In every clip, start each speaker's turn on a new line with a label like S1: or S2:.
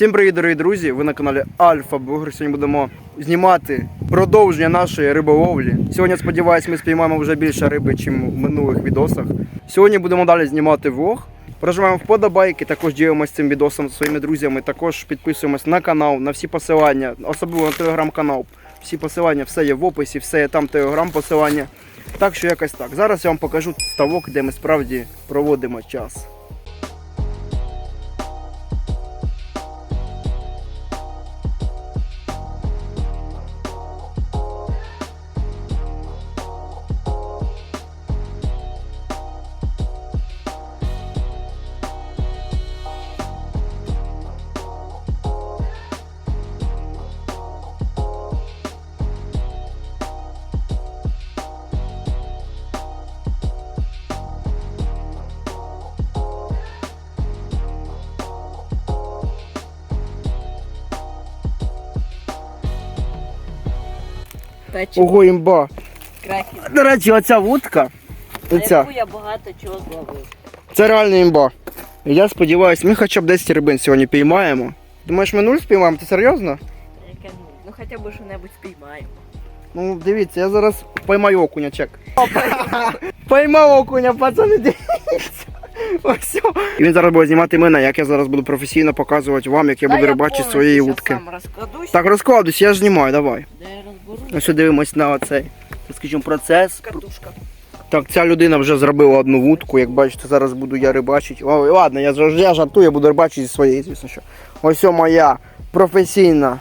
S1: Всім привіт, дорогі друзі! Ви на каналі Альфа Бугр. Сьогодні будемо знімати продовження нашої риболовлі. Сьогодні, сподіваюсь, ми спіймаємо вже більше риби, ніж в минулих відосах. Сьогодні будемо далі знімати влог. Прожимаємо вподобайки, також ділимося цим відосом зі своїми друзями. Також підписуємось на канал, на всі посилання, особливо на телеграм-канал. Всі посилання, все є в описі, все є там телеграм-посилання. Так що якось так. Зараз я вам покажу ставок, де ми справді проводимо час.
S2: Печиво,
S1: Ого, імба!
S2: крекер.
S1: До речі, оця вудка.
S2: На
S1: Оця.
S2: яку я багато чого зловив.
S1: Це реальна імба. Я сподіваюся, ми хоча б 10 рибин сьогодні піймаємо. Думаєш, ми нуль спіймаємо? Ти серйозно?
S2: Яке ну, ну хоча б що-небудь спіймаємо.
S1: Ну, дивіться, я зараз поймаю окуня, чек. Поймав окуня, пацани, дивіться. Ось. І він зараз буде знімати мене, як я зараз буду професійно показувати вам, як я буду рибачити своєї вудки.
S2: сам розкладусь,
S1: Так, розкладусь, я ж знімаю, давай.
S2: де.
S1: Ось дивимось на оцей, скажімо, процес.
S2: Катушка.
S1: Так, ця людина вже зробила одну вудку, як бачите, зараз буду я рибачити. Ой, ладно, я, я жартую, я буду рибачити зі своєї, звісно що. Ось о моя професійна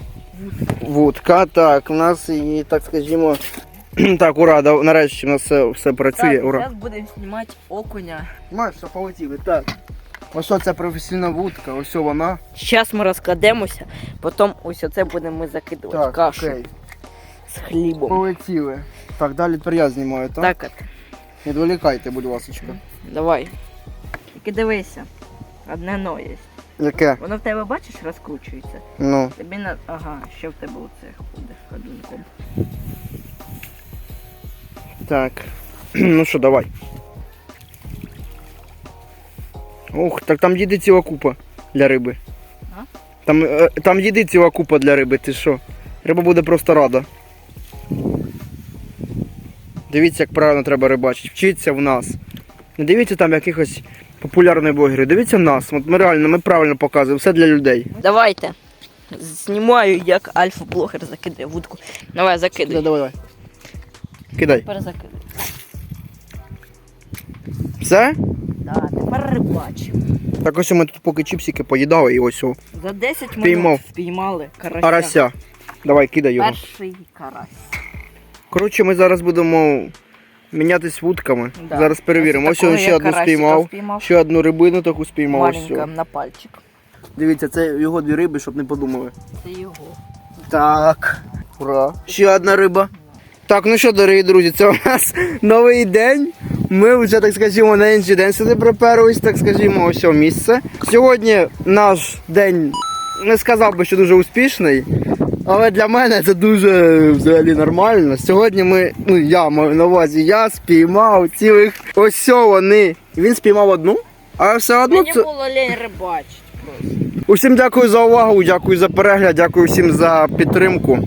S1: вудка. Так, у нас її, так скажімо. Так, ура, да- нарешті у нас все, все працює.
S2: Так,
S1: ура.
S2: зараз будемо знімати окуня.
S1: Маєш, що полетіли, так. Ось о, це професійна вудка, ось о вона.
S2: Зараз ми розкладемося, потім ось оце будемо ми закидувати
S1: Так,
S2: кашу
S1: окей.
S2: З хлібом.
S1: Полетіли. Так, далі тепер я знімаю, так?
S2: Так, от,
S1: Не відволікайте, будь ласка.
S2: давай. Тільки дивися. Одне но є.
S1: Яке?
S2: Воно в тебе бачиш розкручується.
S1: Ну.
S2: Тобі на. Ага, що в тебе оце буде ходунком.
S1: Так. Ну що, давай. Ух, так там їде ціла купа для риби.
S2: А?
S1: Там, е, там їде ціла купа для риби, ти що? Риба буде просто рада. Дивіться, як правильно треба рибачити. Вчіться в нас. Не дивіться там якихось популярних блогерів. Дивіться в нас. От ми реально, ми правильно показуємо. Все для людей.
S2: Давайте. Знімаю, як альфа-блогер закидає вудку. Давай, закидай.
S1: Давай, давай, давай. Кидай.
S2: Тепер закидай.
S1: Все?
S2: Да, тепер рибачимо.
S1: Так ось ми тут поки чіпсики поїдали і ось о.
S2: За 10 минут
S1: Піймав.
S2: впіймали карася.
S1: Карася. Давай, кидай його.
S2: Перший карась.
S1: Коротше, ми зараз будемо мінятись вудками.
S2: Да.
S1: Зараз перевіримо.
S2: Ось
S1: Ось він ще одну
S2: карасика
S1: спіймав. Ще одну рибину таку спіймав.
S2: Маленька
S1: цю.
S2: на пальчик.
S1: Дивіться, це його дві риби, щоб не подумали.
S2: Це його.
S1: Так. Ура. Ще одна риба. Так, ну що, дорогі друзі, це у нас новий день. Ми вже, так скажімо, на інший день сюди приперлись, так скажімо, ось о місце. Сьогодні наш день не сказав би, що дуже успішний. Але для мене це дуже взагалі нормально. Сьогодні ми, ну я маю на увазі, я спіймав цілих ось вони. Він спіймав одну, а все одно
S2: Мені
S1: це.
S2: було лень рибачити просто.
S1: Усім дякую за увагу, дякую за перегляд, дякую всім за підтримку.